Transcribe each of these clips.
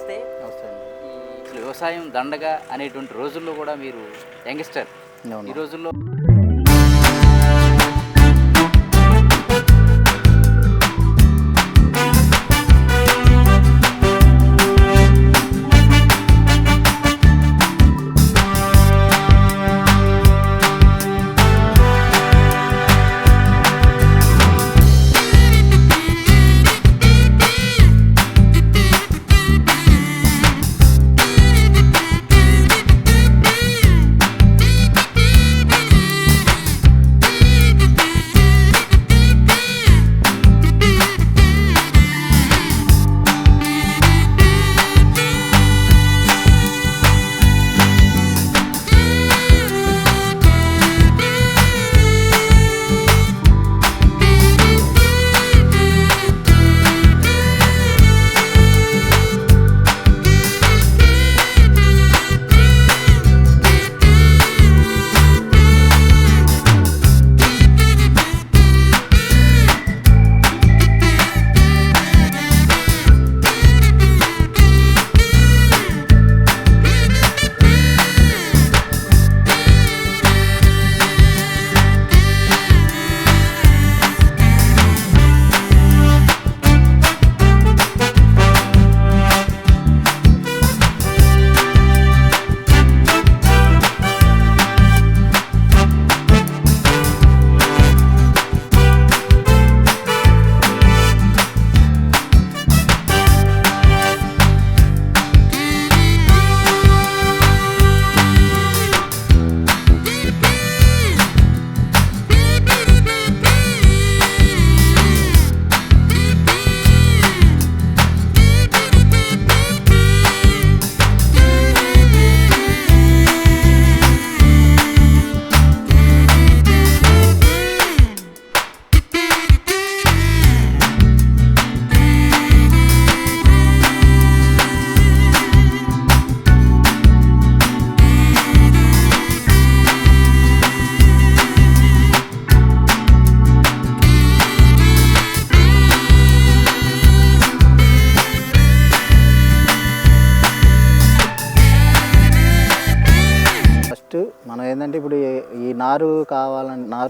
నమస్తే. ఈ వ్యవసాయం దండగా అనేటువంటి రోజుల్లో కూడా మీరు యంగ్స్టర్. ఈ రోజుల్లో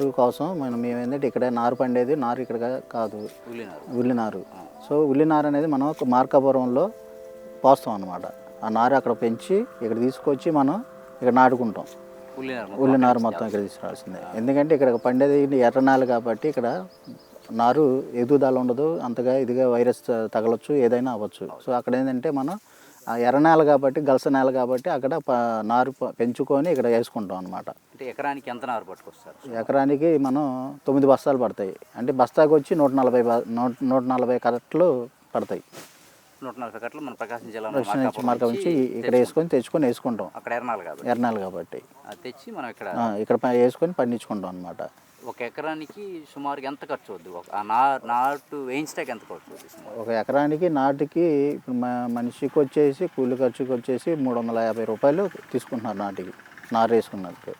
నారు కోసం మనం మేము ఏంటంటే ఇక్కడ నారు పండేది నారు ఇక్కడ కాదు. ఉల్లినారు. ఉల్లి నారు సో ఉల్లి నారు అనేది మనం ఒక మార్కాపురంలో పోస్తాం అనమాట ఆ నారు అక్కడ పెంచి ఇక్కడ తీసుకొచ్చి మనం ఇక్కడ నాటుకుంటాం. ఉల్లినారు ఉల్లి నారు మొత్తం ఇక్కడ తీసుకురావాల్సిందే. ఎందుకంటే ఇక్కడ పండేది ఎర్రనాలు కాబట్టి ఇక్కడ నారు ఎదుగుదల ఉండదు అంతగా ఇదిగా వైరస్ తగలొచ్చు ఏదైనా అవ్వచ్చు. సో అక్కడ ఏంటంటే మనం ఎర్ర నేల కాబట్టి గలస నేల కాబట్టి అక్కడ నారు పెంచుకొని ఇక్కడ వేసుకుంటాం అనమాట అంటే ఎకరానికి ఎంత నారు పట్టుకొస్తారు? ఎకరానికి మనం తొమ్మిది బస్తాలు పడతాయి. అంటే బస్తాకి వచ్చి నూట నలభై నూట నూట నలభై కరెక్ట్లు పడతాయి. నూట నలభై కట్టలు మన ప్రకాశం జిల్లా మార్గం నుంచి ఇక్కడ వేసుకొని తెచ్చుకొని వేసుకుంటాం. అక్కడ ఎర్నాలు కాబట్టి. ఎర్రనాలు కాబట్టి. తెచ్చి మనం ఇక్కడ ఇక్కడ వేసుకొని పండించుకుంటాం అనమాట ఒక ఎకరానికి సుమారుగా ఎంత ఖర్చు అవుద్ది? ఒక ఆ నా నాటు వేయించడానికి ఎంత ఖర్చు సుమారు? ఒక ఎకరానికి నాటికి ఇప్పుడు మ- మనిషికి వచ్చేసి కూలి ఖర్చుకి వచ్చేసి మూడు వందల యాభై రూపాయలు తీసుకుంటున్నారు నాటికి నారు వేసుకున్నందుకు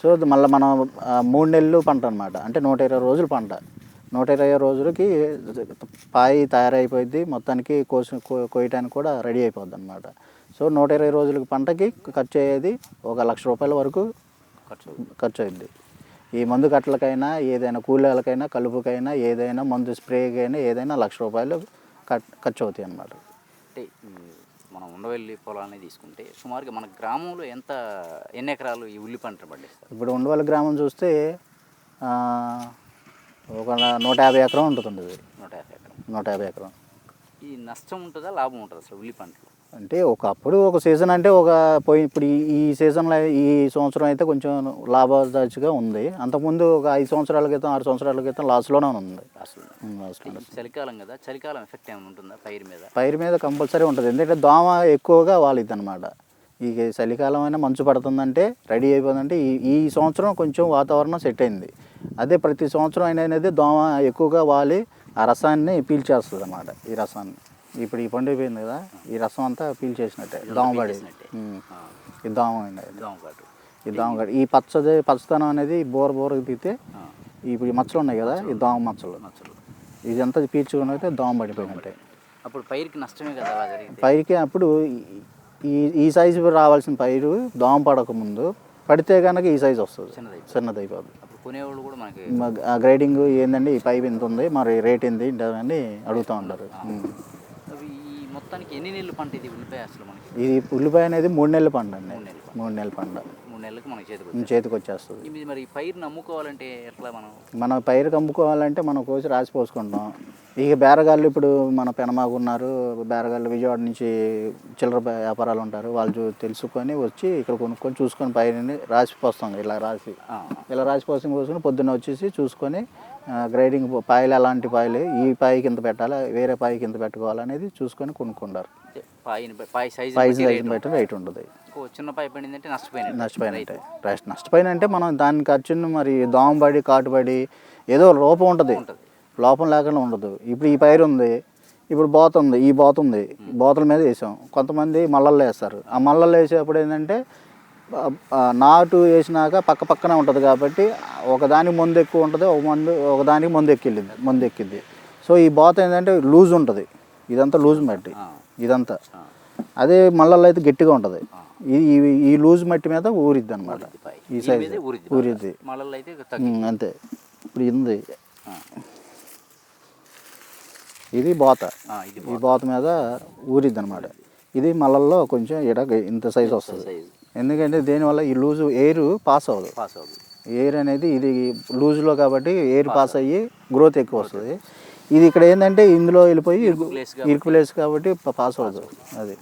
సో మళ్ళీ మనం మూడు నెలలు పంట అనమాట అంటే నూట ఇరవై రోజులు పంట. నూట ఇరవై రోజులకి పాయి తయారైపోయింది మొత్తానికి కోసి కోయటానికి కూడా రెడీ అయిపోద్ది అనమాట సో నూట ఇరవై రోజులకి పంటకి ఖర్చు అయ్యేది ఒక లక్ష రూపాయల వరకు ఖర్చు ఖర్చు అయింది. ఈ మందు కట్టలకైనా ఏదైనా కూలీలకైనా కలుపుకైనా ఏదైనా మందు స్ప్రేకైనా ఏదైనా లక్ష రూపాయలు ఖర్- ఖర్చు అవుతాయి అన్నమాట. అంటే మనం ఉండవల్లి పొలాన్ని తీసుకుంటే సుమారుగా మన గ్రామంలో ఎంత ఎన్ని ఎకరాలు ఈ ఉల్లి పంట పండిస్తారు? ఇప్పుడు ఉండవల్లి గ్రామం చూస్తే ఒక నూట యాభై ఎకరం ఉంటుంది. నూట యాభై ఎకరం. నూట యాభై ఎకరం. ఈ నష్టం ఉంటుందా లాభం ఉంటుందా అసలు ఉల్లి పంటలో? అంటే ఒకప్పుడు ఒక సీజన్ అంటే ఒక పోయి ఇప్పుడు ఈ- ఈ సీజన్లో ఈ సంవత్సరం అయితే కొంచెం లాభదాచిగా ఉంది. అంతకుముందు ఒక ఐదు సంవత్సరాల క్రితం ఆరు సంవత్సరాల క్రితం లాస్లోనే ఉంది చలికాలం కదా చలికాలం ఎఫెక్ట్ ఏమైనా ఉంటుందా పైరు మీద? పైరు మీద కంపల్సరీ ఉంటుంది. ఎందుకంటే దోమ ఎక్కువగా వాలిద్ది అనమాట ఈ చలికాలం అయినా మంచు పడుతుందంటే రెడీ అయిపోతుందంటే ఈ ఈ సంవత్సరం కొంచెం వాతావరణం సెట్ అయింది. అదే ప్రతి సంవత్సరం అయినా అనేది దోమ ఎక్కువగా వాలి ఆ రసాన్ని పీల్చేస్తుంది అనమాట ఈ రసాన్ని. ఇప్పుడు ఈ పండు అయిపోయింది కదా ఈ రసం అంతా పీల్చేసినట్టే దోమ పడి. పీల్చేసినట్టే. ఉమ్. ఆ, ఈ దోమ ఈ దోమ గడి ఈ పచ్చది పచ్చదనం అనేది బోర బోరకు తీస్తే ఆ, ఇప్పుడు ఈ మచ్చలు ఉన్నాయి కదా ఈ దోమ మచ్చలు. మచ్చలు. ఇదంతా పీల్చుకుని అయితే దోమ పడిపోయినట్టే. అప్పుడు పైరుకి నష్టమే కదా పైకి అప్పుడు ఈ ఈ సైజు రావాల్సిన పైరు దోమ పడక ముందు పడితే కనుక ఈ సైజు వస్తుంది. చిన్నది అయిపోతుంది. కొనేవాళ్ళు కూడా మనకి గ్రేడింగ్ ఏందండి ఈ పైప్ ఎంత ఉంది మరి రేట్ ఏంది అని అడుగుతూ ఉంటారు. మొత్తానికి ఎన్ని నెలలు పంట ఇది ఉల్లిపాయ అసలు మనకి? ఇది ఉల్లిపాయ అనేది మూడు నెలల పంట అండి. మూడు నెలలు పంట మూడు నెలలకు మనకి చేతికి చేతికి వచ్చేస్తుంది. ఇది మరి ఈ పైరుని అమ్ముకోవాలంటే ఎట్లా మనం? మన పైరు అమ్ముకోవాలంటే మనం కోసి రాసి పోసుకుంటాం. ఇక బేరగాళ్ళు ఇప్పుడు మన పెనమాకు ఉన్నారు. బేరగాళ్ళు విజయవాడ నుంచి చిల్లర వ్య- వ్యాపారాలు ఉంటారు. వాళ్ళు తెలుసుకొని వచ్చి ఇక్కడ కొనుక్కొని చూసుకొని పైరుని రాసి పోస్తాం. ఇలా రాసి. ఇలా రాసి పోసుకొని పొద్దున్న వచ్చేసి చూసుకొని గ్రేడింగ్ పాయలు ఎలాంటి పాయలు. ఈ పాయికి ఇంత పెట్టాలి? వేరే పాయికి ఇంత పెట్టుకోవాలనేది చూసుకొని కొనుక్కుంటారు. పాయి సైజు పాయి సైజుని బట్టి రేట్ ఉంటుంది. ఇంకో చిన్న పాయి పడిందంటే నష్టపోయినట్టే. రెస్ట్ నష్టపోయిన అంటే మనం దాని ఖర్చుని మరి దోమబడి కాటుబడి ఏదో లోపం ఉంటుంది. లోపం లేకుండా ఉండదు. ఇప్పుడు ఈ పైరు ఉంది. ఇప్పుడు బోత ఉంది. ఈ బోత ఉంది. బోతల మీద వేసాం. కొంతమంది మల్లల్లో వేస్తారు. ఆ మల్లల్లో వేసేటప్పుడు ఏంటంటే నాటు వేసినాక పక్క పక్కనే ఉంటుంది కాబట్టి ఒకదానికి మందు ఎక్కువ ఉంటుంది ఒక మందు ఒకదానికి మందు ఎక్కిళ్ళింది మందు ఎక్కిద్ది సో ఈ బోత ఏంటంటే లూజ్ ఉంటుంది. ఇదంతా లూజ్ మట్టి. ఇదంతా. అదే మల్లల్లో అయితే గట్టిగా ఉంటుంది. ఈ ఈ- లూజ్ మట్టి మీద ఊరిద్ది అనమాట. ఈ సైజు. ఊరిద్ది. అంతే. ఇప్పుడు ఇది. ఉంది ఇది బోత. ఈ బోత. మీద ఊరిద్ది అనమాట ఇది మల్లల్లో కొంచెం ఇడ ఇంత సైజు వస్తుంది. ఎందుకంటే దీనివల్ల ఈ లూజు ఎయిర్ పాస్ అవ్వదు. పాస్ అవుతుంది ఎయిర్ అనేది ఇది లూజ్లో కాబట్టి ఎయిర్ పాస్ అయ్యి గ్రోత్ ఎక్కువ వస్తుంది. ఇది ఇక్కడ ఏంటంటే ఇందులో వెళ్ళిపోయి ఇరుకు ప్లేస్ కాబట్టి. పాస్ అవ్వదు. అది.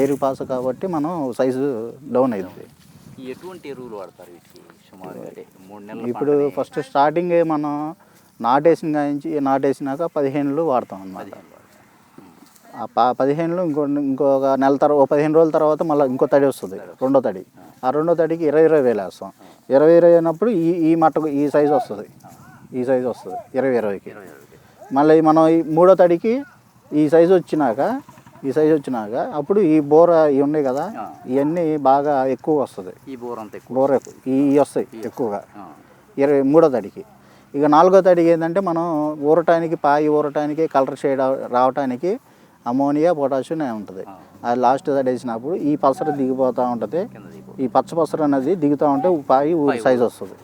ఎయిర్ పాస్ కాబట్టి మనం సైజు డౌన్ అవుతుంది ఎటువంటి ఎరువులు వాడతారు వీటికి ఇప్పుడు ఫస్ట్ స్టార్టింగ్ మనం నాటేసిన కాంచి నాటేసినాక పదిహేనులు వాడతాం అన్నమాట. పదిహేనులు ఇంకో ఇంకొక నెల తర్వాత పదిహేను రోజుల తర్వాత మళ్ళీ ఇంకో తడి వస్తుంది రెండో తడి. ఆ రెండో తడికి ఇరవై ఇరవై వేలు వేస్తాం. ఇరవై ఇరవై అయినప్పుడు ఈ ఈ మట్టకు ఈ సైజు వస్తుంది. ఈ సైజు వస్తుంది ఇరవై ఇరవైకి. మళ్ళీ మనం ఈ మూడో తడికి ఈ సైజు వచ్చినాక ఈ సైజు వచ్చినాక అప్పుడు ఈ బోర ఇవి ఉన్నాయి కదా ఆ. ఇవన్నీ బాగా ఎక్కువ వస్తుంది. ఈ బోర్ అంత ఎక్కువ. బోర ఎక్కువ. ఈ ఇవి వస్తాయి ఎక్కువగా. ఆ, ఇరవై మూడో తడికి. ఇక నాలుగో తడికి ఏంటంటే మనం ఊరటానికి పాయి ఊరటానికి కలర్ షేడ్ రావటానికి అమోనియా పొటాషియం ఉంటుంది. అది లాస్ట్ వేసినప్పుడు ఈ పసర దిగిపోతూ ఉంటుంది. ఈ పచ్చ పసర అనేది దిగుతూ ఉంటే పాయి సైజ్ వస్తుంది.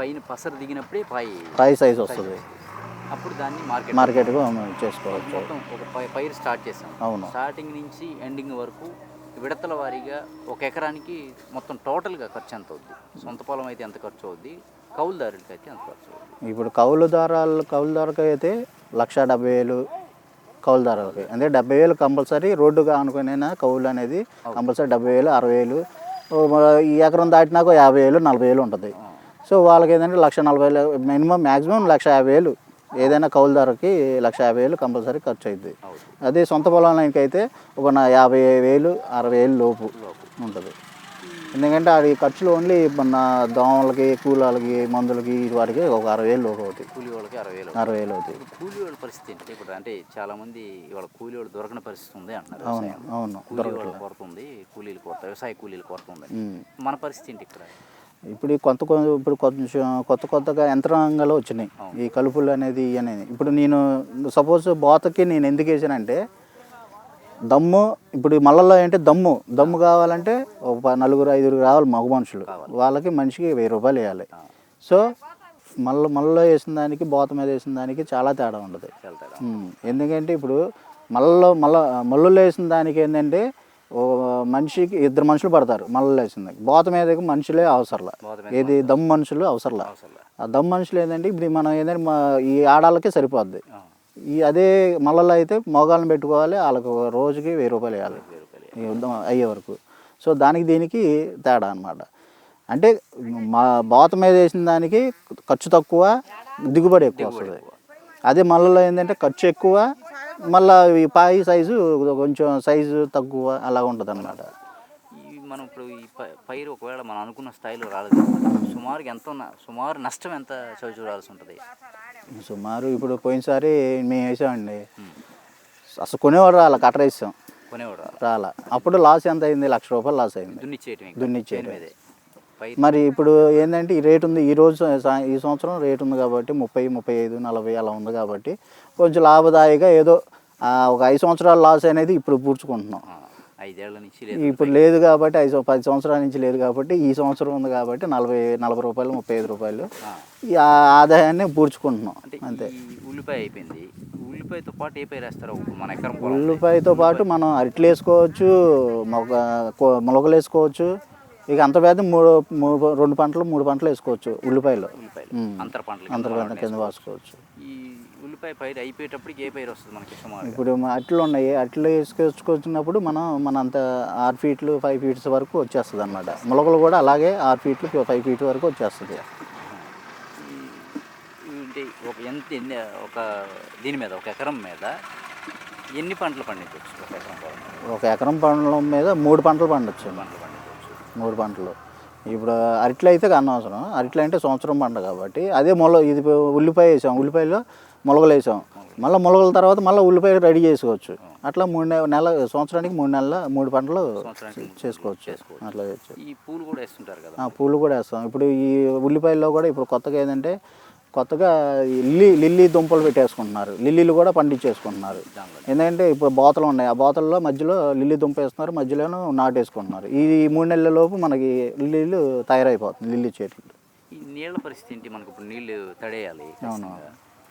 పైన పసరు దిగినప్పుడే పాయి పాయి సైజ్ వస్తుంది. అప్పుడు దాన్ని మార్కెట్ మార్కెట్కు చేసుకోవచ్చు. ఒక పై పైరు స్టార్ట్ చేసాం. అవును. స్టార్టింగ్ నుంచి ఎండింగ్ వరకు విడతల వారీగా ఒక ఎకరానికి మొత్తం టోటల్గా ఖర్చు ఎంత అవుద్ది? సొంత పొలం అయితే ఎంత ఖర్చు అవుద్ది? కౌలుదారులకి అయితే ఎంత ఖర్చు అవుద్ది? ఇప్పుడు కౌలు దారాలు కౌలు దారకు అయితే లక్ష డెబ్బై వేలు కౌలు దారాలకి అంటే డెబ్బై వేలు కంపల్సరీ రోడ్డుగా అనుకునైనా? కౌలు అనేది కంపల్సరీ డెబ్బై వేలు అరవై వేలు. ఈ ఎకరం దాటినాక యాభై వేలు నలభై వేలు ఉంటుంది. సో వాళ్ళకి ఏంటంటే లక్ష నలభై వేలు మినిమం మ్యాక్సిమం లక్ష యాభై వేలు. ఏదైనా కౌలు ధరకి లక్ష యాభై వేలు కంపల్సరీ ఖర్చు అవుతుంది అదే సొంత పొలానికి అయితే ఒక యాభై వేలు అరవై వేలు లోపు ఉంటుంది. ఎందుకంటే అది ఖర్చులు ఓన్లీ మన దోమలకి కూలాలకి మందులకి వాటికి ఒక అరవై వేలు అవుతాయి. కూలీ వాళ్ళకి అరవై వేలు అరవై వేలు అవుతాయి. కూలీ వాళ్ళ పరిస్థితి ఏంటి ఇప్పుడు అంటే చాలా మంది ఇవాళ కూలీ వాళ్ళు దొరకని పరిస్థితి ఉంది అంటున్నారు అవును. అవును కూలీ వాళ్ళ కొరత ఉంది కూలీలు కొరత వ్యవసాయ కూలీలు కొరత ఉంది. మన పరిస్థితి ఏంటి ఇక్కడ? ఇప్పుడు ఈ కొత్త కొ- ఇప్పుడు కొంచెం కొత్త కొత్తగా యంత్రాంగాలు వచ్చినాయి. ఈ కలుపులు అనేది అనేది ఇప్పుడు నేను సపోజ్ బోతకి నేను ఎందుకు వేసానంటే దమ్ము ఇప్పుడు ఈ మల్లల్లో ఏంటి? దమ్ము. దమ్ము కావాలంటే ఒక నలుగురు ఐదుగురు రావాలి మగ మనుషులు. వాళ్ళకి మనిషికి వెయ్యి రూపాయలు వేయాలి. సో మల్ల మల్లలో వేసిన దానికి బోత మీద వేసిన దానికి చాలా తేడా ఉండదు. ఎందుకంటే ఇప్పుడు మల్లలో మల్ల మల్లులో వేసిన దానికి ఏంటంటే ఓ మనిషికి ఇద్దరు మనుషులు పడతారు వేసిన దానికి బోత మీదకి మనుషులే అవసరంలా. ఏది దమ్ మనుషులు అవసరంలా. ఆ దమ్ మనుషులు ఏంటంటే ఇప్పుడు మనం ఏంటంటే ఈ ఆడాలకే సరిపోద్ది. ఈ అదే మల్లలో అయితే మోగాళ్ళని పెట్టుకోవాలి వాళ్ళకు రోజుకి వెయ్యి రూపాయలు వేయాలి వెయ్యి రూపాయలు ఈ యుద్ధం అయ్యే వరకు. సో దానికి దీనికి తేడా అనమాట అంటే మా బాత మీద వేసిన దానికి ఖర్చు తక్కువ దిగుబడి ఎక్కువ వస్తుంది. అదే మళ్ళలో ఏంటంటే ఖర్చు ఎక్కువ మళ్ళీ ఈ పాయి సైజు కొంచెం సైజు తక్కువ అలా ఉంటుంది అనమాట ఈ మనం ఇప్పుడు ఈ ప- పైరు ఒకవేళ మనం అనుకున్న స్థాయిలో రాలేదు సుమారుగా ఎంత ఉన్న- సుమారు నష్టం ఎంత చవి చూడాల్సి ఉంటుంది? సుమారు ఇప్పుడు పోయినసారి మేము వేసామండి. అసలు కొనేవాడు రాలా కట్ట వేసాం కొనేవాడు రాలా. అప్పుడు లాస్ ఎంత అయింది? లక్ష రూపాయలు లాస్ అయింది. దున్నిచ్చేయటం మరి ఇప్పుడు ఏంటంటే ఈ రేట్ ఉంది. ఈ రోజు ఈ సంవత్సరం రేట్ ఉంది కాబట్టి ముప్పై ముప్పై ఐదు నలభై అలా ఉంది కాబట్టి కొంచెం లాభదాయిగా ఏదో ఒక ఐదు సంవత్సరాల లాస్ అనేది ఇప్పుడు పూడ్చుకుంటున్నాం. ఐదేళ్ళ నుంచి లేదు ఇప్పుడు లేదు కాబట్టి ఐదు పది సంవత్సరాల నుంచి లేదు కాబట్టి ఈ సంవత్సరం ఉంది కాబట్టి నలభై నలభై రూపాయలు ముప్పై ఐదు రూపాయలు ఆ. ఈ ఆదాయాన్ని పూడ్చుకుంటున్నాం. అంతే. ఉల్లిపాయ అయిపోయింది. ఉల్లిపాయతో పాటు ఏ పైరు వేస్తారో? మన ఎకరం ఉల్లిపాయతో పాటు మనం అరిట్లు వేసుకోవచ్చు మొగ మొలకలు వేసుకోవచ్చు. ఇక అంత పెద్ద మూడు మూడు రెండు పంటలు మూడు పంటలు వేసుకోవచ్చు ఉల్లిపాయలు. అంతర పంటలు అంతర పంట కింద వేసుకోవచ్చు. ఉల్లిపాయ పైరు అయిపోయేటప్పటికి ఏ పైరు వస్తుంది మనకి సుమారుగా. ఇప్పుడు అట్లు ఉన్నాయి. అట్లు వేసుకొచ్చుకొచ్చినప్పుడు మనం మన అంత ఆరు ఫీట్లు ఫైవ్ ఫీట్స్ వరకు వచ్చేస్తుంది అనమాట మొలకలు కూడా అలాగే ఆరు ఫీట్లు ఫైవ్ ఫీట్ వరకు వచ్చేస్తుంది. ఒక ఎంత ఎన్ని ఒక దీని మీద ఒక ఎకరం మీద ఎన్ని పంటలు పండించవచ్చు ఒక ఎకరం ఒక ఎకరం పంటల మీద మూడు పంటలు పండొచ్చు. పంటలు పండించవచ్చు. మూడు పంటలు. ఇప్పుడు అరిట్లు అయితే అనవసరం. అరిట్లు అంటే సంవత్సరం పంట కాబట్టి అదే మొల ఇది ఉల్లిపాయ వేసాం. ఉల్లిపాయలో మొలకలు వేసాం మళ్ళీ మొలకల తర్వాత మళ్ళీ ఉల్లిపాయ రెడీ చేసుకోవచ్చు. అట్లా మూడు నె- నెల సంవత్సరానికి మూడు నెలల మూడు పంటలు చేసుకోవచ్చు. అట్లా ఈ పూలు కూడా వేస్తుంటారు కదా? పూలు కూడా వేస్తాం. ఇప్పుడు ఈ ఉల్లిపాయల్లో కూడా ఇప్పుడు కొత్తగా ఏంటంటే కొత్తగా లిల్లీ లిల్లీ దుంపలు పెట్టేసుకుంటున్నారు. లిల్లీలు కూడా పండించేసుకుంటున్నారు. ఎందుకంటే ఇప్పుడు బోతలు ఉన్నాయి. ఆ బోతల్లో మధ్యలో లిల్లీ దుంప వేస్తున్నారు. మధ్యలోనూ నాటేసుకుంటున్నారు. ఈ మూడు నెలల లోపు మనకి లిల్లీలు తయారైపోతుంది లిల్లీ చెట్లు. ఈ నీళ్ళ పరిస్థితి ఏంటి? మనకు ఇప్పుడు నీళ్ళు తడేయాలి. ఖచ్చితంగా.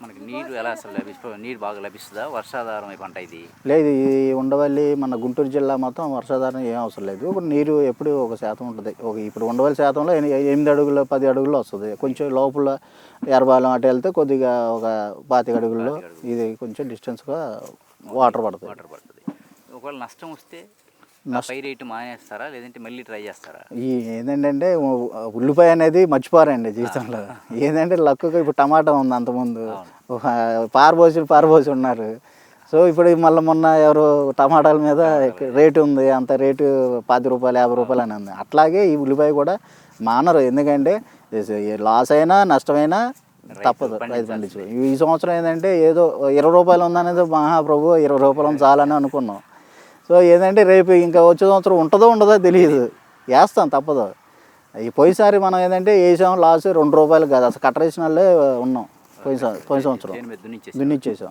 మనకి నీరు ఎలా అసలు లభిస్తుంది నీరు బాగా లభిస్తుందా? వర్షాధారం పంట ఇది? లేదు ఈ ఉండవల్లి మన గుంటూరు జిల్లా మొత్తం వర్షాధారం ఏం అవసరం లేదు. ఇప్పుడు నీరు ఎప్పుడు ఒక శాతం ఉంటుంది. ఒక ఇప్పుడు ఉండవల్లి శాతంలో ఎని- ఎనిమిది అడుగులు పది అడుగులు వస్తుంది. కొంచెం లోపల ఎరబాలం అటు వెళ్తే కొద్దిగా ఒక పాతిక అడుగుల్లో ఇది కొంచెం డిస్టెన్స్గా వాటర్ పడుతుంది. వాటర్ పడుతుంది. ఒకవేళ నష్టం వస్తే పై రేటు మానేస్తారా? లేదంటే మళ్ళీ ట్రై చేస్తారా? ఈ ఏంటంటే ఉల్లిపాయ అనేది మర్చిపోరండి జీవితంలో. ఏంటంటే లక్కుగా ఇప్పుడు టమాటా ఉంది అంతకుముందు. ఒక పారబోసి పారబోసి ఉన్నారు. సో ఇప్పుడు మళ్ళీ మొన్న ఎవరు టమాటాల మీద రేటు ఉంది. అంత రేటు పది రూపాయలు యాభై రూపాయలు అని ఉంది. అట్లాగే ఈ ఉల్లిపాయ కూడా మానరు. ఎందుకంటే లాస్ అయినా నష్టమైనా తప్పదు రైతు పండించు ఈ సంవత్సరం ఏంటంటే ఏదో ఇరవై రూపాయలు ఉందనేది మహాప్రభు ఇరవై రూపాయలు ఉంది చాలని అనుకున్నాం. సో ఏంటంటే రేపు ఇంకా వచ్చే సంవత్సరం ఉంటుందో ఉండదో తెలియదు. వేస్తాం తప్పదు. ఈ పోయినసారి మనం ఏంటంటే వేసాం లాస్ రెండు రూపాయలు కాదు అసలు కట్టరేసిన వాళ్ళే ఉన్నాం పోయిన సం- పోయిన సంవత్సరం. దున్నిచ్చేసి.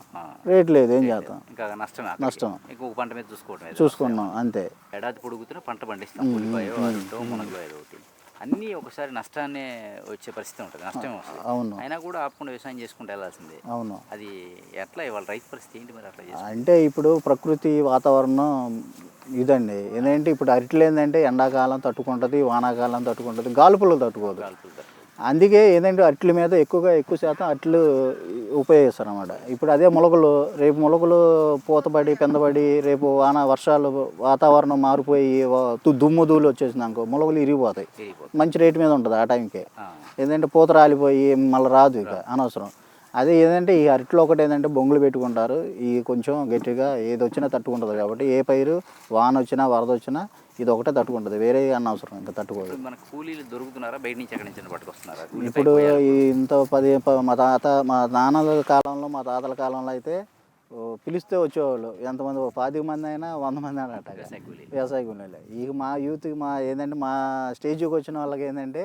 రేట్ లేదు ఏం చేస్తాం? ఇంకా నష్టమే నష్టం. ఇంకొక పంట మీద చూసుకోవటం చూసుకున్నాం అంతే. ఏడాది పొడుగుతున్న పంట పండిస్తాం. అన్నీ ఒకసారి నష్టాన్నే వచ్చే పరిస్థితి ఉంటుంది. నష్టమే వస్తుంది. అవును. అయినా కూడా ఆపకుండా వ్యవసాయం చేసుకుంటూ వెళ్ళాల్సిందే అవును. అది ఎట్లా ఇవాళ రైతు పరిస్థితి ఏంటి మరి అట్లా అంటే ఇప్పుడు ప్రకృతి వాతావరణం ఇదండి. ఏంటంటే ఇప్పుడు అరటిలు ఏంటంటే ఎండాకాలం తట్టుకుంటుంది వానాకాలం తట్టుకుంటుంది గాలుపులు తట్టుకోదు. తక్కువ. అందుకే ఏంటంటే అట్ల మీద ఎక్కువగా ఎక్కువ శాతం అట్లు ఉపయోగిస్తారు అన్నమాట ఇప్పుడు అదే మొలకలు రేపు మొలకలు పూతపడి పెందపడి రేపు వాన వర్షాలు వాతావరణం మారిపోయి దుమ్ము ధూళి వచ్చేసింది అనుకో మొలకలు ఇరిగిపోతాయి. మంచి రేటు మీద ఉంటుంది ఆ టైంకి. ఏంటంటే పూత రాలిపోయి మళ్ళీ రాదు ఇక అనవసరం. అదే ఏంటంటే ఈ అరటిలో ఒకటి ఏంటంటే బొంగులు పెట్టుకుంటారు ఈ కొంచెం గట్టిగా ఏది వచ్చినా తట్టుకుంటుంది కాబట్టి ఏ పైరు వాన వచ్చినా వరద వచ్చినా ఇది ఒకటే తట్టుకుంటుంది. వేరే అనవసరం ఇంకా తట్టుకోదు మనకు కూలీలు దొరుకుతున్నారా? బయట నుంచి ఎక్కడి నుంచి పట్టుకొస్తున్నారా? ఇప్పుడు ఈ ఇంత పది మా తాత మా నాన్నల కాలంలో మా తాతల కాలంలో అయితే పిలిస్తే వచ్చేవాళ్ళు. ఎంతమంది పాతిక మంది అయినా వంద మంది అయినా అట్ట. వ్యవసాయ కూలీలు. వ్యవసాయ కూలీలే. ఇక మా యూత్కి మా ఏంటంటే మా స్టేజ్కి వచ్చిన వాళ్ళకి ఏంటంటే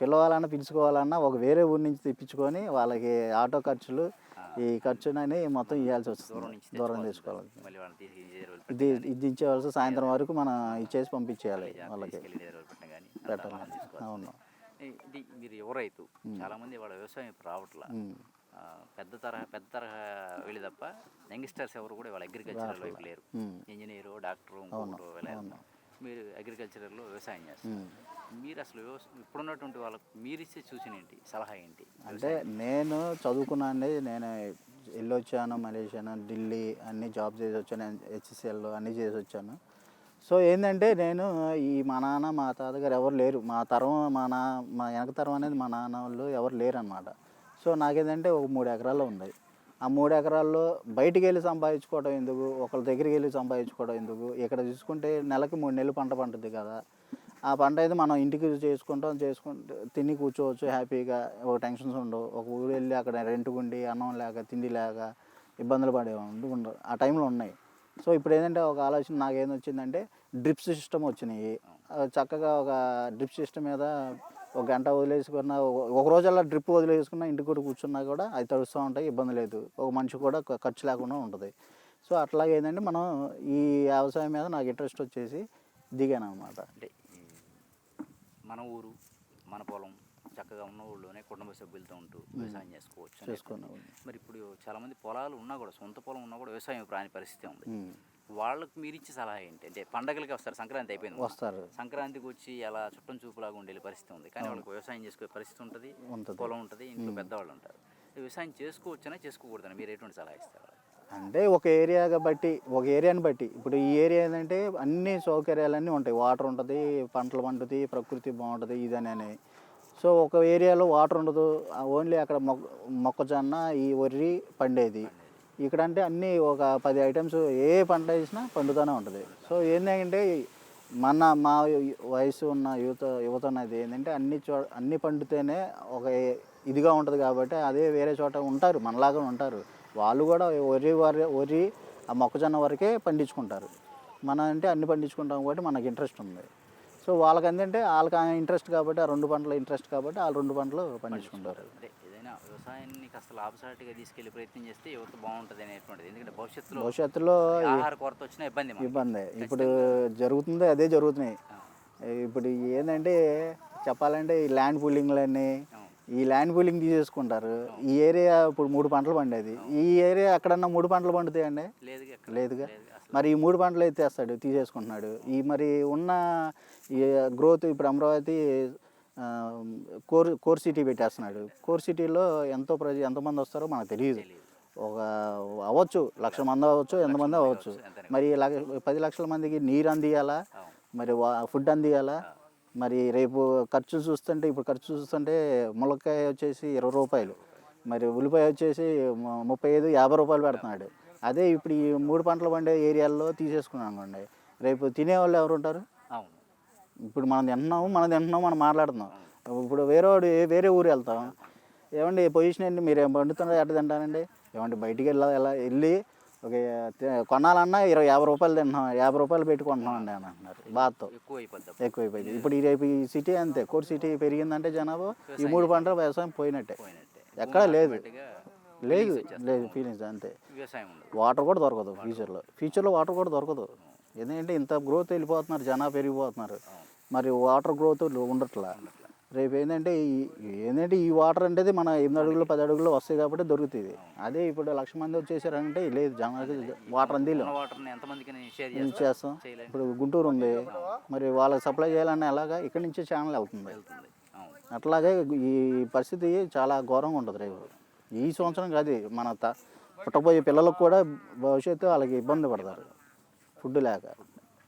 పిలవాలన్నా పిలుచుకోవాలన్నా ఒక వేరే ఊరి నుంచి తెప్పించుకొని వాళ్ళకి ఆటో ఖర్చులు ఈ ఖర్చునని మొత్తం ఇవ్వాల్సి దూరం వస్తుంది నుంచి దూరం. తీసుకోవాలి. ఇదే ఇచ్చేవాల్సి సాయంత్రం వరకు మనం ఇచ్చేసి పంపించేయాలి వాళ్ళకి. పెట్టాలి. అవును. ఇది మీరు యువ రైతు? చాలా మంది వాళ్ళ వ్యవసాయం ఇప్పుడు రావట్లా. పెద్ద తరహా పెద్ద తరహా వెళ్ళి తప్ప యంగ్స్టర్స్ ఎవరు కూడా వాళ్ళ అగ్రికల్చరల్ వైపు లేరు. ఇంజనీరు డాక్టరు ఇంకొకరు వెళ్ళారు. మీరు అగ్రికల్చరల్లో వ్యవసాయం చేస్తారు. మీరు అసలు ఇప్పుడున్నటువంటి వాళ్ళకు మీరు ఇచ్చే సూచన ఏంటి? సలహా ఏంటి? అంటే నేను చదువుకున్నాను నేను వెళ్ళొచ్చాను మలేషియాను ఢిల్లీ అన్ని జాబ్ చేసి వచ్చాను హెచ్సిఎల్ అన్నీ చేసి వచ్చాను. సో ఏంటంటే నేను ఈ మా నాన్న మా తాతగారు ఎవరు లేరు. మా తరం మా నా మా వెనక తరం అనేది మా నాన్న వాళ్ళు ఎవరు లేరు అనమాట సో నాకేంటంటే ఒక మూడు ఎకరాల్లో ఉంది. ఆ మూడు ఎకరాల్లో బయటికి వెళ్ళి సంపాదించుకోవడం ఎందుకు? ఒకళ్ళ దగ్గరికి వెళ్ళి సంపాదించుకోవడం ఎందుకు? ఇక్కడ చూసుకుంటే నెలకి మూడు నెలలు పంట పండుతుంది కదా. ఆ పంట అయితే మనం ఇంటికి చేసుకుంటాం చేసుకుంటే తిని కూర్చోవచ్చు హ్యాపీగా. ఒక టెన్షన్స్ ఉండవు. ఒక ఊరు వెళ్ళి అక్కడ రెంట్ ఉండి అన్నం లేక తిండి లేక ఇబ్బందులు పడే ఉండవు. ఆ టైంలో ఉన్నాయి. సో ఇప్పుడు ఏంటంటే ఒక ఆలోచన నాకు ఏం వచ్చిందంటే డ్రిప్ సిస్టమ్ వచ్చినాయి. చక్కగా ఒక డ్రిప్ సిస్టమ్ మీద ఒక గంట వదిలేసుకున్న ఒక- ఒక రోజల్లా డ్రిప్ వదిలేసుకున్న ఇంటికి కూడా కూర్చున్నా కూడా అది తడుస్తూ ఉంటాయి ఇబ్బంది లేదు. ఒక మనిషి కూడా ఖర్చు లేకుండా ఉంటుంది. సో అట్లాగే ఏంటంటే మనం ఈ వ్యవసాయం మీద నాకు ఇంట్రెస్ట్ వచ్చేసి దిగాను అనమాట అంటే మన ఊరు మన పొలం చక్కగా ఉన్న ఊళ్ళోనే కుటుంబ సభ్యులతో ఉంటూ వ్యవసాయం చేసుకోవచ్చు మరి ఇప్పుడు చాలామంది పొలాలు ఉన్నా కూడా సొంత పొలం ఉన్నా కూడా వ్యవసాయం రాని పరిస్థితి ఉంది. వాళ్ళకి మీరు ఇచ్చే సలహా ఏంటి? అంటే పండగలకి వస్తారు సంక్రాంతి అయిపోయింది. వస్తారు. సంక్రాంతికి వచ్చి అలా చుట్టం చూపులాగా ఉండే పరిస్థితి ఉంది. కానీ వాళ్ళకి వ్యవసాయం చేసుకునే పరిస్థితి ఉంటుంది ఉంటుంది. పొలం ఉంటుంది ఇంట్లో పెద్దవాళ్ళు ఉంటారు. వ్యవసాయం చేసుకోవచ్చనా చేసుకోకూడదని? మీరు ఎటువంటి సలహా ఇస్తారు? అంటే ఒక ఏరియాగా బట్టి ఒక ఏరియాని బట్టి. ఇప్పుడు ఈ ఏరియా ఏంటంటే అన్ని సౌకర్యాలన్నీ ఉంటాయి. వాటర్ ఉంటుంది పంటలు పండుతుంది ప్రకృతి బాగుంటుంది ఇదని అని. సో ఒక ఏరియాలో వాటర్ ఉండదు. ఓన్లీ అక్కడ మొక్క మొక్కజొన్న ఈ వరి పండేది. ఇక్కడ అంటే అన్నీ ఒక పది ఐటమ్స్ ఏ పంట వేసినా పండుతూనే ఉంటుంది. సో ఏంటంటే మన మా వయసు ఉన్న యువత యువత అనేది ఏంటంటే అన్ని చో అన్ని పండితేనే ఒక ఇదిగా ఉంటుంది కాబట్టి అదే వేరే చోట ఉంటారు. మనలాగా ఉంటారు. వాళ్ళు కూడా వరి వరి వరి ఆ మొక్కజొన్న వరకే పండించుకుంటారు. మన అంటే అన్ని పండించుకుంటాం కాబట్టి మనకి ఇంట్రెస్ట్ ఉంది. సో వాళ్ళకి ఏంటంటే వాళ్ళకి ఇంట్రెస్ట్ కాబట్టి ఆ రెండు పంటలు ఇంట్రెస్ట్ కాబట్టి వాళ్ళు రెండు పంటలు పండించుకుంటారు. ఏదైనా వ్యవసాయాన్ని కాస్త లాభసాటిగా తీసుకెళ్ళే ప్రయత్నం చేస్తే యువత బాగుంటుంది అనేటువంటిది. ఎందుకంటే భవిష్యత్తులో భవిష్యత్తులో ఆహార కొరత వచ్చినా ఇబ్బంది. ఇబ్బంది. ఇప్పుడు జరుగుతుంది అదే జరుగుతున్నాయి. ఆ, ఇప్పుడు ఏంటంటే చెప్పాలంటే ఈ ల్యాండ్ పూలింగ్లన్నీ. ఈ ల్యాండ్ పూలింగ్ తీసేసుకుంటారు. ఈ ఏరియా ఇప్పుడు మూడు పంటలు పండేది. ఈ ఏరియా ఎక్కడన్నా మూడు పంటలు పండుతాయండి? లేదుగా మరి ఈ మూడు పంటలు ఎత్తేస్తాడు తీసేసుకుంటున్నాడు. ఈ మరి ఉన్న ఈ గ్రోత్ ఇప్పుడు అమరావతి కోర్ కోర్ సిటీ పెట్టేస్తున్నాడు. కోర్ సిటీలో ఎంతో ప్రజ ఎంతమంది వస్తారో మనకు తెలియదు. ఒక అవ్వచ్చు లక్ష మంది అవ్వచ్చు ఎంతమంది అవ్వచ్చు. మరి లక్ష పది లక్షల మందికి నీరు అందియాలా. మరి వా- ఫుడ్ అందియాలా? మరి రేపు ఖర్చు చూస్తుంటే ఇప్పుడు ఖర్చు చూస్తుంటే ములక్కాయ వచ్చేసి ఇరవై రూపాయలు. మరి ఉల్లిపాయ వచ్చేసి ముప్పై ఐదు యాభై రూపాయలు పెడుతున్నాడు. అదే ఇప్పుడు ఈ మూడు పంటలు పండే ఏరియాల్లో తీసేసుకున్నాం అనుకోండి. రేపు తినేవాళ్ళు ఎవరు ఉంటారు? ఇప్పుడు మనం తింటున్నాము మనం తింటున్నాము మనం మాట్లాడుతున్నాం. ఇప్పుడు వేరే వాడు ఏ- వేరే ఊరు వెళ్తాం. ఏమండి పొజిషన్ ఏంటి? మీరు ఏం పండుతున్నారు? ఎట్ట తింటానండి ఏమండి బయటికి వెళ్ళా ఎలా? వెళ్ళి ఒక కొనాలన్నా ఇరవై యాభై రూపాయలు తింటున్నాం యాభై రూపాయలు పెట్టుకుంటున్నాం అండి అని అంటున్నారు ఎక్కువ అయిపోద్ది ఎక్కువైపోయింది. ఇప్పుడు ఈ రేపు ఈ సిటీ అంతే కోటి సిటీ పెరిగిందంటే జనాభా ఈ మూడు పంటల వ్యవసాయం పోయినట్టే. పోయినట్టే. ఎక్కడా లేదు. లేదు లేదు ఫీలింగ్స్ అంతే. వాటర్ కూడా దొరకదు ఫ్యూచర్లో ఫ్యూచర్లో వాటర్ కూడా దొరకదు. ఎందుకంటే ఇంత గ్రోత్ వెళ్ళిపోతున్నారు జనాభా పెరిగిపోతున్నారు. మరి వాటర్ గ్రోత్ ఉండట్లా. రేపు ఏంటంటే ఏంటంటే ఈ వాటర్ అంటే మన ఎనిమిది అడుగులు పది అడుగులు వస్తాయి కాబట్టి దొరుకుతుంది. అదే ఇప్పుడు లక్ష మంది వచ్చేసారంటే లేదు జనాలకి వాటర్ అందిలేం చేస్తాం. ఇప్పుడు గుంటూరు ఉంది. మరి వాళ్ళకి సప్లై చేయాలన్నా ఎలాగా? ఇక్కడి నుంచే ఛానల్ వెళ్తుంది. అట్లాగే ఈ పరిస్థితి చాలా ఘోరంగా ఉంటుంది రేపు. ఈ సంవత్సరం కాదు మన త పుట్టబోయే పిల్లలకు కూడా భవిష్యత్తు వాళ్ళకి ఇబ్బంది పడతారు. ఫుడ్ లేక.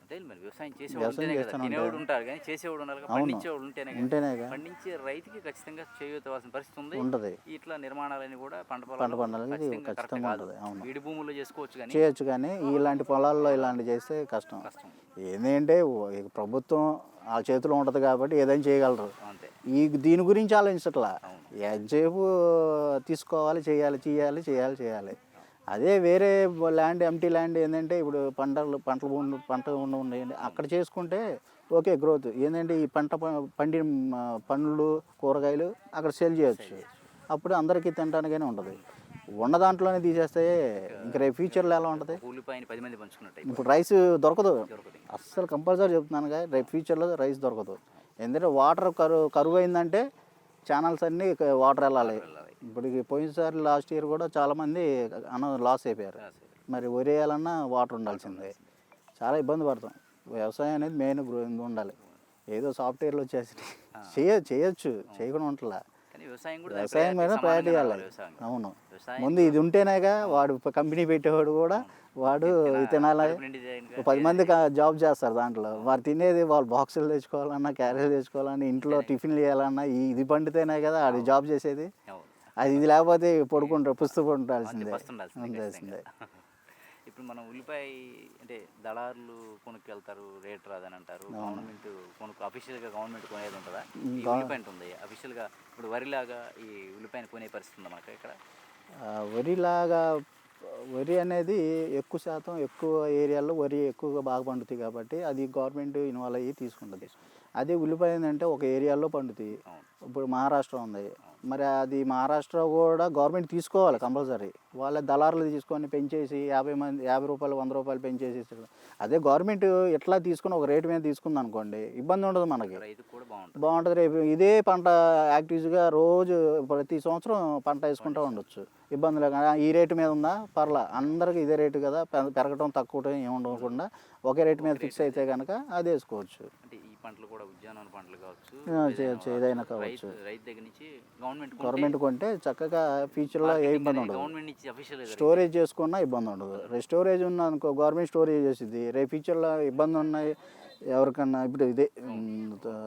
అంటే మరి. వ్యవసాయం చేసేవాడు వ్యవసాయం ఉంటేనే చేస్తూనే తినేవాడు ఉంటారు కానీ చేసేవాడు ఉండాలి కదా, అవును. పండించేవాడు ఉంటేనే కదా. ఉంటేనేగా పండించే రైతుకి ఖచ్చితంగా చేయవలసిన పరిస్థితి ఉంది. ఉంటుంది ఇట్లా నిర్మాణాలని కూడా పంట పంట పొలాలు పండాలకి ఖచ్చితంగా కరెక్ట్ ఖచ్చితంగా కాదు. ఉంటుంది అవును. వీడి భూముల్లో చేసుకోవచ్చు కానీ చేయొచ్చు కానీ ఇలాంటి పొలాల్లో ఇలాంటి చేస్తే కష్టం. కష్టం. ఏంటంటే ఓ- ప్రభుత్వం ఆ చేతిలో ఉంటుంది కాబట్టి ఏదైనా చేయగలరు. అంతే. ఈ దీని గురించి ఆలోచించట్లా. ఎంతసేపు తీసుకోవాలి చేయాలి చేయాలి చేయాలి చేయాలి. అదే వేరే ల్యాండ్ ఎంటీ ల్యాండ్ ఏంటంటే ఇప్పుడు పంటలు పంటలు ఉండి పంట ఉన్నాయండి అక్కడ చేసుకుంటే ఓకే గ్రోత్. ఏంటంటే ఈ పంట పండిన పండ్లు కూరగాయలు అక్కడ సేల్ చేయొచ్చు. అప్పుడు అందరికీ తినడానికైనా ఉంటుంది. ఉన్న దాంట్లోనే తీసేస్తే ఇంక రేపు ఫ్యూచర్లో ఎలా ఉంటుంది? పది మంది ఇప్పుడు రైస్ దొరకదు. అస్సలు కంపల్సరీ చెప్తున్నాను కదా రేపు ఫ్యూచర్లో రైస్ దొరకదు. ఎందుకంటే వాటర్ కరువు కరువు అయిందంటే ఛానల్స్ అన్నీ వాటర్ వెళ్ళాలి. ఇప్పుడు ఈ పోయినసారి లాస్ట్ ఇయర్ కూడా చాలామంది అన లాస్ అయిపోయారు. మరి వరి వేయాలన్నా వాటర్ ఉండాల్సిందే. చాలా ఇబ్బంది పడతాం. వ్యవసాయం అనేది మెయిన్ ఉండాలి. ఏదో సాఫ్ట్వేర్లు వచ్చేసి చేయ చేయొచ్చు. చేయకుండా ఉంటలా. వ్యవసాయం మీద ప్రయారిటీ ఇవ్వాలి. వ్యవసాయం అవును. ముందు ఇది ఉంటేనేగా వాడు కంపెనీ పెట్టేవాడు కూడా వాడు తినాలి. పది మంది జాబ్ చేస్తారు దాంట్లో. వారు తినేది వాళ్ళు బాక్సులు తెచ్చుకోవాలన్నా క్యారేజ్ తెచ్చుకోవాలన్నా ఇంట్లో టిఫిన్లు చేయాలన్నా ఇది పండితేనే కదా ఆడు జాబ్ చేసేది. అది ఇది లేకపోతే పడుకుంటారు పుస్తకం ఉండాల్సిందే. ఇప్పుడు మనం ఉల్లిపాయ అంటే దళారులు కొనుక్కెళ్తారు రేట్ రాదని అంటారు గవర్నమెంట్ కొనుక్కు అఫీషియల్గా గవర్నమెంట్ కొనేది ఉంటుందా? ఉల్లిపాయ ఉంటుంది అఫీషియల్గా ఇప్పుడు వరిలాగా ఈ ఉల్లిపాయను కొనే పరిస్థితి ఉందా మనకి ఇక్కడ? వరిలాగా వరి అనేది ఎక్కువ శాతం ఎక్కువ ఏరియాల్లో వరి ఎక్కువగా బాగా పండుతాయి కాబట్టి అది గవర్నమెంట్ ఇన్వాల్వ్ అయ్యి తీసుకుంటుంది. అదే ఉల్లిపాయ ఏంటంటే ఒక ఏరియాలో పండుతాయి. ఇప్పుడు మహారాష్ట్ర ఉంది. మరి అది మహారాష్ట్ర కూడా గవర్నమెంట్ తీసుకోవాలి కంపల్సరీ. వాళ్ళ దళారులు తీసుకొని పెంచేసి యాభై మంది యాభై రూపాయలు వంద రూపాయలు పెంచేసి. అదే గవర్నమెంట్ ఎట్లా తీసుకుని ఒక రేటు మీద తీసుకుంది అనుకోండి ఇబ్బంది ఉండదు మనకి. బాగుంటుంది. రేపు ఇదే పంట యాక్టివ్స్గా రోజు ప్రతి సంవత్సరం పంట వేసుకుంటూ ఉండొచ్చు. ఇబ్బంది లేకుండా ఈ రేటు మీద ఉందా? పర్లా. అందరికి ఇదే రేటు కదా. పెరగటం తక్కువ ఏమి ఉండకుండా ఒకే రేటు మీద ఫిక్స్ అయితే కనుక అది వేసుకోవచ్చు. పంటలు కూడా ఉద్యానవన పంటలు కావచ్చు చేయొచ్చు, ఏదైనా కావచ్చు. రైతు దగ్గర నుంచి గవర్నమెంట్ గవర్నమెంట్ కొంటే చక్కగా ఫ్యూచర్లో ఏ ఇబ్బంది ఉండదు. గవర్నమెంట్ నుంచి అఫీషియల్ స్టోరేజ్ చేసుకున్నా ఇబ్బంది ఉండదు. స్టోరేజ్ ఉన్న అనుకో గవర్నమెంట్ స్టోరేజ్ చేసింది రేపు ఫ్యూచర్లో ఇబ్బంది ఉన్నాయి ఎవరికన్నా ఇప్పుడు ఇదే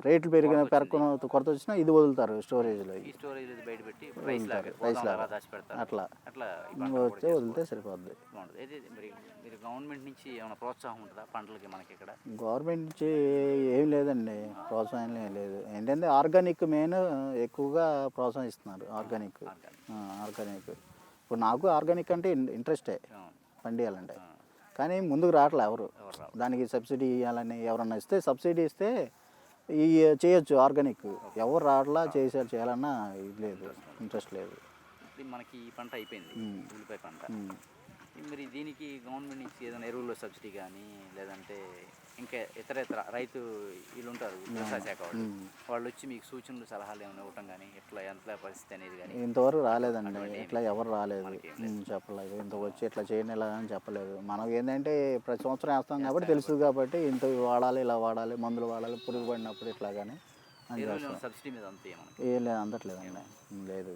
రేట్లు పెరిగిన పెరగకుండా కొరత వచ్చినా ఇది వదులుతారు స్టోరేజ్లో రైస్ లాగా అట్లా. వచ్చే వదిలితే సరిపోద్ది. మరి గవర్నమెంట్ నుంచి ఏమైనా ప్రోత్సాహం ఉంటుందా పంటలకి మనకి ఇక్కడ? గవర్నమెంట్ నుంచి ఏం లేదండి ప్రోత్సాహం ఏం లేదు. ఏంటంటే ఆర్గానిక్ మెయిన్ ఎక్కువగా ప్రోత్సహిస్తున్నారు ఆర్గానిక్. ఆర్గానిక్. ఇప్పుడు నాకు ఆర్గానిక్ అంటే ఇంట్రెస్టే. పండియాలంటే. కానీ ముందుకు రావట్లే ఎవరు. దానికి సబ్సిడీ ఇవ్వాలని ఎవరన్నా ఇస్తే సబ్సిడీ ఇస్తే ఈ చేయొచ్చు ఆర్గానిక్. ఎవరు రావట్లా చేసారు చేయాలన్నా ఇది లేదు ఇంట్రెస్ట్ లేదు. మనకి ఈ పంట అయిపోయింది. ఉల్లిపాయ పంట. మరి దీనికి గవర్నమెంట్ నుంచి ఏదైనా ఎరువుల సబ్సిడీ కానీ లేదంటే ఇంకా ఇతర ఇతర రైతు వీళ్ళు ఉంటారు వ్యవసాయ శాఖ వాళ్ళు. వాళ్ళు వచ్చి మీకు సూచనలు సలహాలు ఏమైనా ఇవ్వటం కానీ ఎట్లా ఎంత పరిస్థితి అనేది కానీ ఇంతవరకు రాలేదండి. ఇట్లా ఎవరు రాలేదు. చెప్పలేదు. ఇంత వచ్చి ఇట్లా చేయని ఇలా అని చెప్పలేదు. మనకు ఏంటంటే ప్రతి సంవత్సరం వేస్తాం కాబట్టి తెలుస్తుంది కాబట్టి. ఇంత వాడాలి ఇలా వాడాలి మందులు వాడాలి పురుగు పడినప్పుడు ఇట్లా కానీ సబ్సిడీ మీద అంతే ఏం లేదు అందట్లేదండి. లేదు.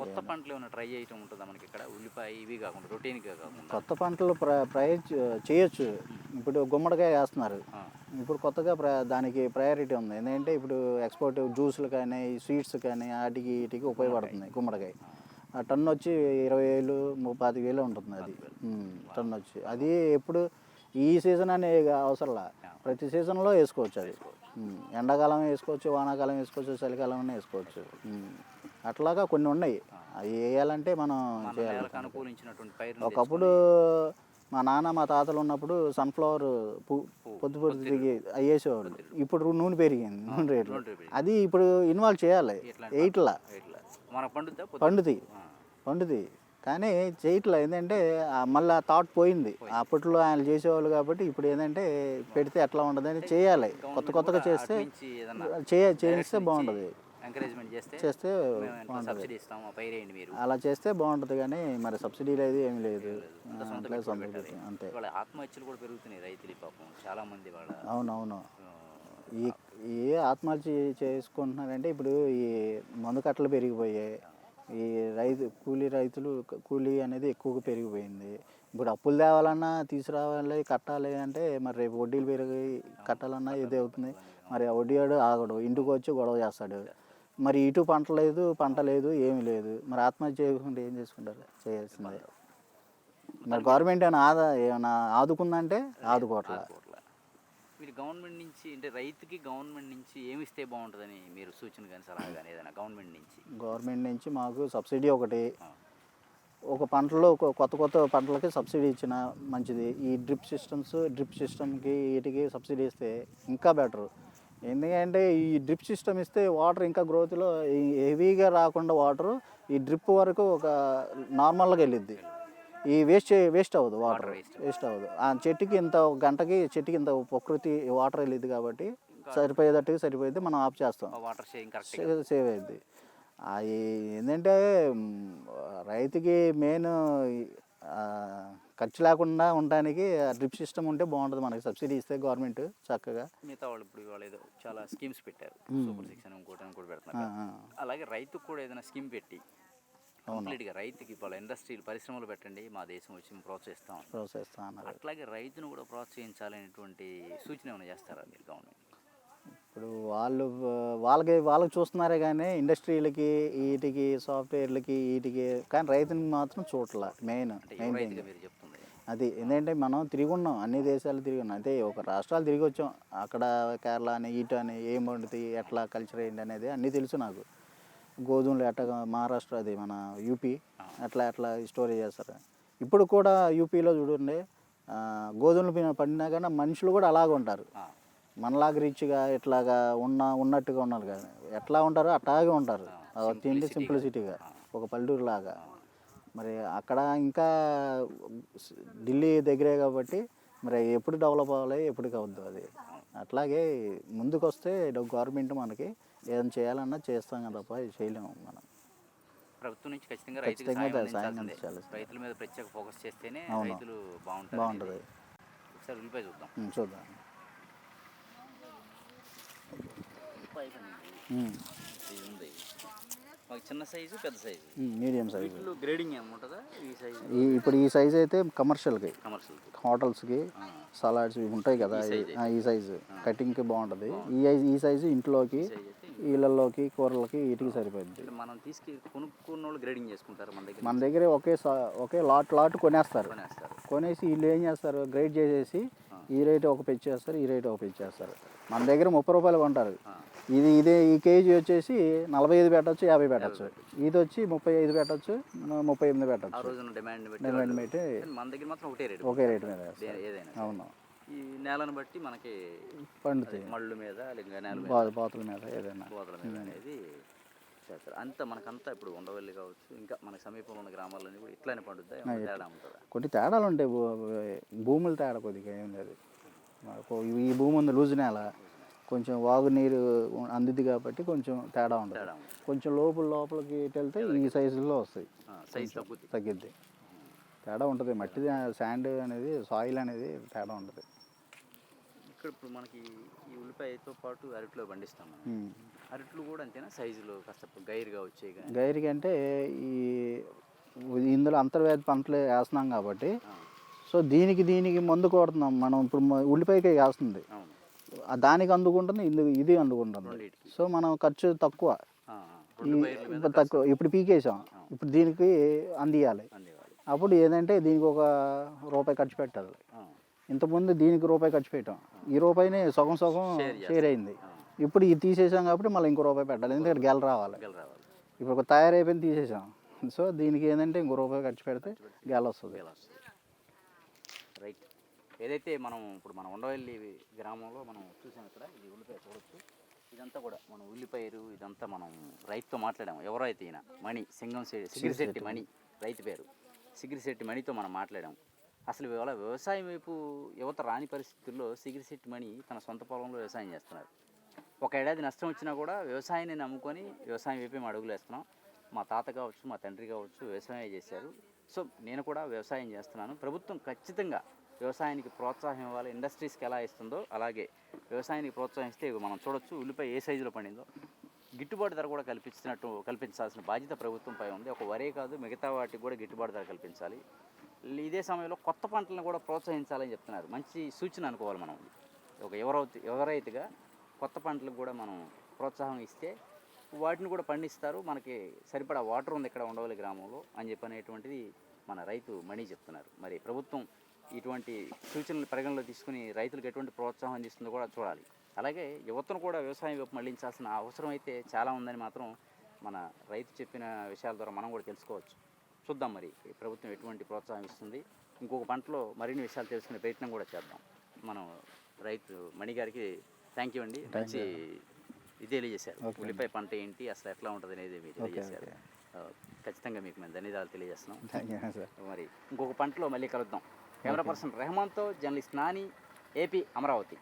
కొత్త పంటలు ఏమైనా ట్రై చేయటం ఉంటుందా మనకి ఇక్కడ? ఉల్లిపాయ ఇవి కాకుండా రొటీన్గా కాకుండా? కొత్త పంటలు ప్ర ప్రయ చేయొచ్చు. ఇప్పుడు గుమ్మడికాయ వేస్తున్నారు. ఇప్పుడు కొత్తగా ప్ర దానికి ప్రయారిటీ ఉంది. ఏంటంటే ఇప్పుడు ఎక్స్పోర్ట్ జ్యూస్లు కానీ స్వీట్స్ కానీ వాటికి వీటికి ఉపయోగపడుతుంది గుమ్మడికాయ. ఆ. టన్ను వచ్చి ఇరవై వేలు ముప్పై వేలు ఉంటుంది అది టన్ను వచ్చి. అది ఎప్పుడు ఈ సీజన్ అనే అవసరంలా ప్రతి సీజన్లో వేసుకోవచ్చు అది. ఎండాకాలం వేసుకోవచ్చు వానాకాలం వేసుకోవచ్చు చలికాలం వేసుకోవచ్చు. అట్లాగా కొన్ని ఉన్నాయి. అవి వేయాలంటే మనం చేయాలి. ఒకప్పుడు మా నాన్న మా తాతలు ఉన్నప్పుడు సన్ఫ్లవర్ పొద్దు పొద్దు దిగి అయ్యేసేవాళ్ళు ఇప్పుడు నూనె పెరిగింది నూనె రేట్లు. అది ఇప్పుడు ఇన్వాల్వ్ చేయాలి. ఎయిట్లా. పండుది పండుది కానీ చేయట్లా ఏంటంటే మళ్ళీ ఆ థాట్ పోయింది. అప్పట్లో ఆయన చేసేవాళ్ళు కాబట్టి ఇప్పుడు ఏంటంటే పెడితే ఎట్లా ఉండదని చేయాలి. కొత్త కొత్తగా చేస్తే చేస్తే బాగుంటుంది. ఎంకరేజ్మెంట్ చేస్తే సబ్సిడీ ఇస్తాము ఆ పైరేయండి మీరు. అలా చేస్తే బాగుంటుంది కానీ మరి సబ్సిడీ లేదు ఏమీ లేదు. అంత వాళ్ళ ఆత్మహత్యలు కూడా పెరుగుతున్నాయి రైతులు పాపం. చాలా మంది వాళ్ళ అవునవును. ఈ ఏ ఆత్మహత్య చేసుకుంటున్నారంటే ఇప్పుడు ఈ మందు కట్టలు పెరిగిపోయాయి. ఈ రైతు కూలీ రైతులు కూలీ అనేది ఎక్కువగా పెరిగిపోయింది. ఇప్పుడు అప్పులు తేవాలన్నా తీసుకురావాలి కట్టాలి అంటే మరి రేపు వడ్డీలు పెరిగి కట్టాలన్నా ఇది అవుతుంది మరి ఆ వడ్డీ వాడు ఆగడు ఇంటికి వచ్చి గొడవ చేస్తాడు. మరి ఇటు పంట లేదు పంట లేదు ఏమీ లేదు. మరి ఆత్మహత్య చేయకుండా ఏం చేసుకుంటారు? చేయాల్సిందే. మరి గవర్నమెంట్ ఏమైనా ఆదా ఏమైనా ఆదుకుందంటే ఆదుకోవట్లే. మీరు గవర్నమెంట్ నుంచి అంటే రైతుకి గవర్నమెంట్ నుంచి ఏమి ఇస్తే బాగుంటుందని మీరు సూచన కానీ సలహా కానీ ఏదైనా గవర్నమెంట్ నుంచి? గవర్నమెంట్ నుంచి మాకు సబ్సిడీ ఒకటి. ఒక పంటలో ఒక కొత్త కొత్త పంటలకి సబ్సిడీ ఇచ్చిన మంచిది. ఈ డ్రిప్ సిస్టమ్స్ డ్రిప్ సిస్టమ్కి వీటికి సబ్సిడీ ఇస్తే ఇంకా బెటర్. ఎందుకంటే ఈ డ్రిప్ సిస్టమ్ ఇస్తే వాటర్ ఇంకా గ్రోత్లో హెవీగా రాకుండా వాటర్ ఈ డ్రిప్ వరకు ఒక నార్మల్గా వెళ్ళిద్ది. ఈ వేస్ట్ వేస్ట్ అవ్వదు వాటర్. వేస్ట్ అవ్వదు. ఆ చెట్టుకి ఇంత గంటకి చెట్టుకి ఇంత ప్రకృతి వాటర్ వెళ్ళిద్ది కాబట్టి సరిపోయేటట్టుగా సరిపోయేది మనం ఆఫ్ చేస్తాం. వాటర్ సేవ్ అయింది అది ఏంటంటే రైతుకి మెయిన్ ఖర్చు లేకుండా ఉండడానికి డ్రిప్ సిస్టమ్ ఉంటే బాగుంటుంది మనకి. సబ్సిడీ ఇస్తే గవర్నమెంట్ చక్కగా. మిగతా వాళ్ళు ఇప్పుడు వాళ్ళు ఏదో చాలా స్కీమ్స్ పెట్టారు. సూపర్ సిక్స్ అని ఇంకోటి ఆ, పెడుతున్నారు అలాగే రైతుకు కూడా ఏదైనా స్కీమ్ పెట్టి కంప్లీట్గా రైతుకి వాళ్ళ ఇండస్ట్రీలు పరిశ్రమలు పెట్టండి మా దేశం వచ్చి ప్రోత్సహిస్తాం ప్రోత్సహిస్తా అట్లాగే రైతును కూడా ప్రోత్సహించాలనేటువంటి సూచన ఏమైనా చేస్తారా మీరు గవర్నమెంట్? ఇప్పుడు వాళ్ళు వాళ్ళకి వాళ్ళకి చూస్తున్నారే కానీ ఇండస్ట్రీలకి వీటికి సాఫ్ట్వేర్లకి వీటికి కానీ రైతుని మాత్రం చూడట్లా మెయిన్ అంటే మెయిన్ అది ఏంటంటే మనం తిరిగి ఉన్నాం అన్ని దేశాలు తిరిగి ఉన్నాం అంటే ఒక రాష్ట్రాలు తిరిగి వచ్చాం అక్కడ కేరళ అని ఇటు అని ఏం వండుతాయి ఎట్లా కల్చర్ ఏంటి అనేది అన్నీ తెలుసు నాకు. గోధుమలు ఎట్లా మహారాష్ట్ర అది మన యూపీ అట్లా అట్లా స్టోరేజ్ చేస్తారు. ఇప్పుడు కూడా యూపీలో చూడండి గోధుమలు పండినా కానీ మనుషులు కూడా అలాగే ఉంటారు. మనలాగా రిచ్గా ఇట్లాగా ఉన్న ఉన్నట్టుగా ఉన్నారు కదా ఎట్లా ఉంటారో అట్లాగే ఉంటారు. అది తిండి సింప్లిసిటీగా ఒక పల్లెటూరు లాగా. మరి అక్కడ ఇంకా ఢిల్లీ దగ్గరే కాబట్టి మరి ఎప్పుడు డెవలప్ అవ్వాలి ఎప్పుడు అవద్దు అది అట్లాగే ముందుకు వస్తే గవర్నమెంట్ మనకి ఏదైనా చేయాలన్నా చేస్తాం కదా తప్ప చేయలేము మనం ప్రభుత్వం నుంచి ఖచ్చితంగా రైతులకు సాయం అందించాలి. రైతుల మీద ప్రత్యేక ఫోకస్ చేస్తేనే. రైతులు బాగుంటారు బాగుంటుంది. అనేది. ఒకసారి ఉల్లిపాయ చూద్దాం చూద్దాం ఇది ఉంది మాకు చిన్న సైజు పెద్ద సైజు. Medium size. వీటిలో గ్రేడింగ్ ఏముంటుందా ఈ సైజు ఇప్పుడు ఈ సైజ్ అయితే కమర్షియల్కి కమర్షియల్ హోటల్స్కి సలాడ్స్ ఇవి ఉంటాయి కదా ఈ- సైజు కటింగ్కి బాగుంటుంది. ఈ ఈ సైజు ఇంట్లోకి ఇళ్ళల్లోకి కూరలకి వీటికి సరిపోద్ది అంటే మనం తీసుకు కొనుక్కున్న వాళ్ళు గ్రేడింగ్ చేసుకుంటారు మన దగ్గర. మన దగ్గర ఒకే ఒకే లాట్ లాట్ కొనేస్తారు. కొనేసి వీళ్ళు ఏం చేస్తారు? గ్రేడ్ చేసేసి ఈ రేట్ ఒక పెంచి చేస్తారు ఈ రేట్ ఒక పెంచి చేస్తారు మన దగ్గర ముప్పై రూపాయలు కొంటారు. ఇది ఇదే ఈ కేజీ వచ్చేసి నలభై ఐదు పెట్టచ్చు యాభై పెట్టచ్చు. ఇది వచ్చి ముప్పై ఐదు పెట్టచ్చు ముప్పై ఎనిమిది ఆ పెట్టచ్చు డిమాండ్ డిమాండ్ పెట్టి మన దగ్గర మాత్రం ఒకటే రేటు. ఒకే రేట్ మీద ఏదైనా అవును. ఈ నేలను బట్టి మనకి పండుతాయి. మళ్ళు మీద లేదా బాతుల మీద ఏదైనా. బోదల మీద అనేది చేస్తారు. అంత మనకంతా ఇప్పుడు ఉండవల్లి కావచ్చు ఇంకా మన సమీపంలో ఉన్న గ్రామాలన్నీ కూడా ఇట్లానే ఏమన్నా తేడా ఉంటుందా? కొన్ని తేడాలు ఉంటాయి భూముల తేడా కొద్దిగా ఏం లేదు. ఈ భూమి ఉంది లూజు నేల కొంచెం వాగు నీరు అందిద్ది కాబట్టి కొంచెం తేడా ఉంటుంది కొంచెం లోపల లోపలికి వెళ్తే ఈ సైజులో వస్తాయి సైజ్ తగ్గుద్ది. తేడా ఉంటుంది. మట్టి శాండ్ అనేది సాయిల్ అనేది తేడా ఉంటుంది. ఇక్కడ ఇప్పుడు మనకి ఈ ఉల్లిపాయతో పాటు అరటిలో పండిస్తాం. అరట్లు కూడా అంతేనా? సైజులో కాస్త గైరుగా వచ్చాయి గైరికి అంటే ఈ ఇందులో అంతర్వేద పంటలు వేస్తున్నాం కాబట్టి సో దీనికి దీనికి మందు కొడుతున్నాం. మనం ఇప్పుడు ఉల్లిపాయకే వేస్తుంది దానికి అందుకుంటుంది ఇది ఇది అందుకుంటుంది. సో మనం ఖర్చు తక్కువ. తక్కువ ఇప్పుడు పీకేసాం. ఇప్పుడు దీనికి అందియాలి. అప్పుడు ఏదంటే దీనికి ఒక రూపాయి ఖర్చు పెట్టాలి. ఇంతకుముందు దీనికి రూపాయి ఖర్చు పెట్టాం. ఈ రూపాయిని సగం సగం షేర్ అయింది. ఇప్పుడు ఇది తీసేసాం కాబట్టి మళ్ళీ ఇంకో రూపాయి పెట్టాలి. ఎందుకంటే గెల రావాలి. ఇప్పుడు ఒక తయారైపోయింది తీసేసాం. సో దీనికి ఏంటంటే ఇంకో రూపాయి ఖర్చు పెడితే గెల వస్తుంది. ఏదైతే మనం ఇప్పుడు మనం ఉండవల్లి గ్రామంలో మనం చూసాం ఇక్కడ ఇది ఉల్లిపాయ చూడొచ్చు ఇదంతా కూడా మనం ఉల్లిపాయరు ఇదంతా మనం రైతుతో మాట్లాడాము. ఎవరో అయితే ఈయన మణి సింగం సిగిరిశెట్టి మణి రైతు పేరు. సిగిరిశెట్టి మణితో మనం మాట్లాడాము. అసలు ఇవాళ వ్యవసాయం వైపు యువత రాని పరిస్థితుల్లో సిగిరిశెట్టి మణి తన సొంత పొలంలో వ్యవసాయం చేస్తున్నారు. ఒక ఏడాది నష్టం వచ్చినా కూడా వ్యవసాయాన్ని నమ్ముకొని వ్యవసాయం వైపే మేము అడుగులు వేస్తున్నాం. మా తాత కావచ్చు మా తండ్రి కావచ్చు వ్యవసాయం చేశారు. సో నేను కూడా వ్యవసాయం చేస్తున్నాను. ప్రభుత్వం ఖచ్చితంగా వ్యవసాయానికి ప్రోత్సాహం ఇవ్వాలి ఇండస్ట్రీస్కి ఎలా ఇస్తుందో అలాగే వ్యవసాయానికి ప్రోత్సహిస్తే మనం చూడొచ్చు ఉల్లిపాయ ఏ సైజులో పండిందో. గిట్టుబాటు ధర కూడా కల్పించినట్టు కల్పించాల్సిన బాధ్యత ప్రభుత్వంపై ఉంది. ఒక వరే కాదు మిగతా వాటికి కూడా గిట్టుబాటు ధర కల్పించాలి. ఇదే సమయంలో కొత్త పంటలను కూడా ప్రోత్సహించాలని చెప్తున్నారు. మంచి సూచన అనుకోవాలి మనం. ఒక ఎవరైతే ఎవరైతేగా కొత్త పంటలకు కూడా మనం ప్రోత్సాహం ఇస్తే వాటిని కూడా పండిస్తారు. మనకి సరిపడా వాటర్ ఉంది ఇక్కడ ఉండవల్లి గ్రామంలో అని చెప్పి అనేటువంటిది మన రైతు మణి చెప్తున్నారు. మరి ప్రభుత్వం ఇటువంటి సూచనలు పరిగణలో తీసుకుని రైతులకు ఎటువంటి ప్రోత్సాహం అందిస్తుందో కూడా చూడాలి. అలాగే యువతను కూడా వ్యవసాయం వైపు మళ్ళించాల్సిన అవసరం అయితే చాలా ఉందని మాత్రం మన రైతు చెప్పిన విషయాల ద్వారా మనం కూడా తెలుసుకోవచ్చు. చూద్దాం మరి ప్రభుత్వం ఎటువంటి ప్రోత్సాహం ఇస్తుంది? ఇంకొక పంటలో మరిన్ని విషయాలు తెలుసుకునే ప్రయత్నం కూడా చేద్దాం. మనం రైతు మణి గారికి థ్యాంక్ యూ అండి. మంచి ఇది తెలియజేశారు. ఉల్లిపాయ పంట ఏంటి అసలు ఎట్లా ఉంటుంది అనేది మీరు తెలియజేశారు. ఖచ్చితంగా మీకు మేము ధన్యవాదాలు తెలియజేస్తున్నాం. మరి ఇంకొక పంటలో మళ్ళీ కలుద్దాం. కెమెరా పర్సన్ రెహమాన్తో జర్నలిస్ట్ నాని ఏపీ అమరావతి.